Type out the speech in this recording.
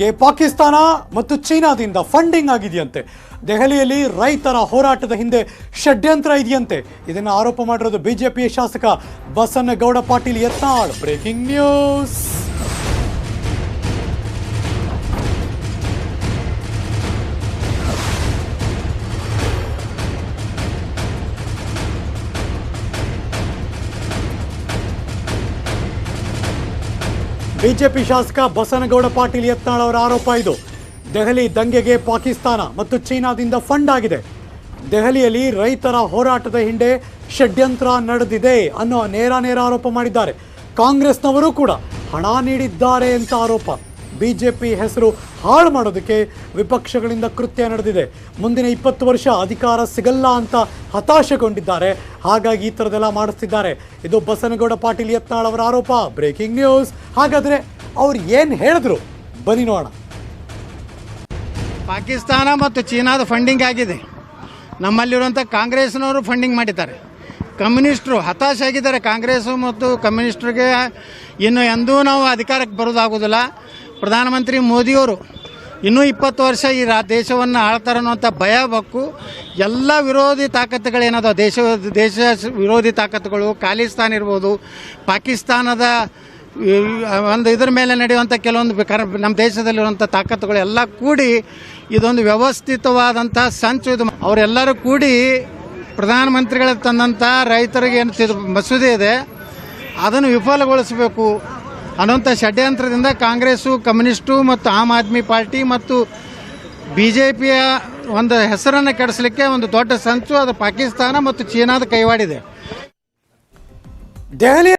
ಗೆ ಪಾಕಿಸ್ತಾನ ಮತ್ತು ಚೀನಾದಿಂದ ಫಂಡಿಂಗ್ ಆಗಿದೆಯಂತೆ. ದೆಹಲಿಯಲ್ಲಿ ರೈತರ ಹೋರಾಟದ ಹಿಂದೆ ಷಡ್ಯಂತ್ರ ಇದೆಯಂತೆ. ಇದನ್ನು ಆರೋಪ ಮಾಡಿರೋದು ಬಿಜೆಪಿಯ ಶಾಸಕ Basanagouda Patil. Yatnal breaking news BJP ಶಾಸಕ ಬಸನಗೌಡ ಪಾಟೀಲ್ ಯತ್ನಾಳ್ ಅವರ ಆರೋಪ ಇದು. ದೆಹಲಿ ದಂಗೆಗೆ ಪಾಕಿಸ್ತಾನ ಮತ್ತು ಚೀನಾದಿಂದ ಫಂಡ್ ಆಗಿದೆ. ದೆಹಲಿಯಲ್ಲಿ ರೈತರ ಹೋರಾಟದ ಹಿಂದೆ ಷಡ್ಯಂತ್ರ ನಡೆದಿದೆ ಅನ್ನೋ ನೇರ ನೇರ ಆರೋಪ ಮಾಡಿದ್ದಾರೆ. ಕಾಂಗ್ರೆಸ್ನವರು ಕೂಡ ಹಣ ನೀಡಿದ್ದಾರೆ ಅಂತ ಆರೋಪ. ಬಿಜೆಪಿ ಹೆಸರು ಹಾಳು ಮಾಡೋದಕ್ಕೆ ವಿಪಕ್ಷಗಳಿಂದ ಕೃತ್ಯ ನಡೆದಿದೆ. ಮುಂದಿನ ಇಪ್ಪತ್ತು ವರ್ಷ ಅಧಿಕಾರ ಸಿಗಲ್ಲ ಅಂತ ಹತಾಶೆಗೊಂಡಿದ್ದಾರೆ. ಹಾಗಾಗಿ ಈ ಥರದೆಲ್ಲ ಮಾಡಿಸ್ತಿದ್ದಾರೆ. ಇದು ಬಸನಗೌಡ ಪಾಟೀಲ್ ಯತ್ನಾಳ್ ಅವರ ಆರೋಪ. Breaking news. ಹಾಗಾದರೆ ಅವ್ರು ಏನು ಹೇಳಿದ್ರು? ಬನ್ನಿ ನೋಡೋಣ. ಪಾಕಿಸ್ತಾನ ಮತ್ತು ಚೀನಾದ ಫಂಡಿಂಗ್ ಆಗಿದೆ. ನಮ್ಮಲ್ಲಿರುವಂಥ ಕಾಂಗ್ರೆಸ್ನವರು ಫಂಡಿಂಗ್ ಮಾಡಿದ್ದಾರೆ. ಕಮ್ಯುನಿಸ್ಟ್ರು ಹತಾಶ ಆಗಿದ್ದಾರೆ ಕಾಂಗ್ರೆಸ್ ಮತ್ತು ಕಮ್ಯುನಿಸ್ಟ್ರಿಗೆ ಇನ್ನು ಎಂದೂ ನಾವು ಅಧಿಕಾರಕ್ಕೆ ಬರೋದಾಗೋದಿಲ್ಲ ಪ್ರಧಾನಮಂತ್ರಿ ಮೋದಿಯವರು ಇನ್ನೂ ಇಪ್ಪತ್ತು ವರ್ಷ ಈ ರಾ ದೇಶವನ್ನು ಆಳ್ತಾರೆ ಭಯ, ಬಕ್ಕು, ಎಲ್ಲ ವಿರೋಧಿ ತಾಕತ್ತುಗಳೇನದ? ದೇಶ ದೇಶ ವಿರೋಧಿ ತಾಕತ್ತುಗಳು, ಖಾಲಿಸ್ತಾನ್ ಇರ್ಬೋದು, ಪಾಕಿಸ್ತಾನದ ಒಂದು ಇದ್ರ ಮೇಲೆ ನಡೆಯುವಂಥ ಕೆಲವೊಂದು ನಮ್ಮ ದೇಶದಲ್ಲಿರುವಂಥ ತಾಕತ್ತುಗಳು ಎಲ್ಲ ಕೂಡಿ ಇದೊಂದು ವ್ಯವಸ್ಥಿತವಾದಂಥ ಸಂಚು ಇದು. ಅವರೆಲ್ಲರೂ ಕೂಡಿ ಪ್ರಧಾನಮಂತ್ರಿಗಳ ತಂದಂಥ ರೈತರಿಗೆ ಏನು ಮಸೂದೆ ಇದೆ. ಅದನ್ನು ವಿಫಲಗೊಳಿಸಬೇಕು. ಅನ್ನುವಂಥ ಷಡ್ಯಂತ್ರದಿಂದ ಕಾಂಗ್ರೆಸ್ಸು, ಕಮ್ಯುನಿಸ್ಟು ಮತ್ತು ಆಮ್ ಆದ್ಮಿ ಪಾರ್ಟಿ ಮತ್ತು ಬಿ ಜೆ ಪಿಯ ಒಂದು ಹೆಸರನ್ನು ಕೆಡಿಸಲಿಕ್ಕೆ ಒಂದು ದೊಡ್ಡ ಸಂಚು ಅದು ಪಾಕಿಸ್ತಾನ ಮತ್ತು ಚೀನಾದ ಕೈವಾಡಿದೆ. ದೆಹಲಿ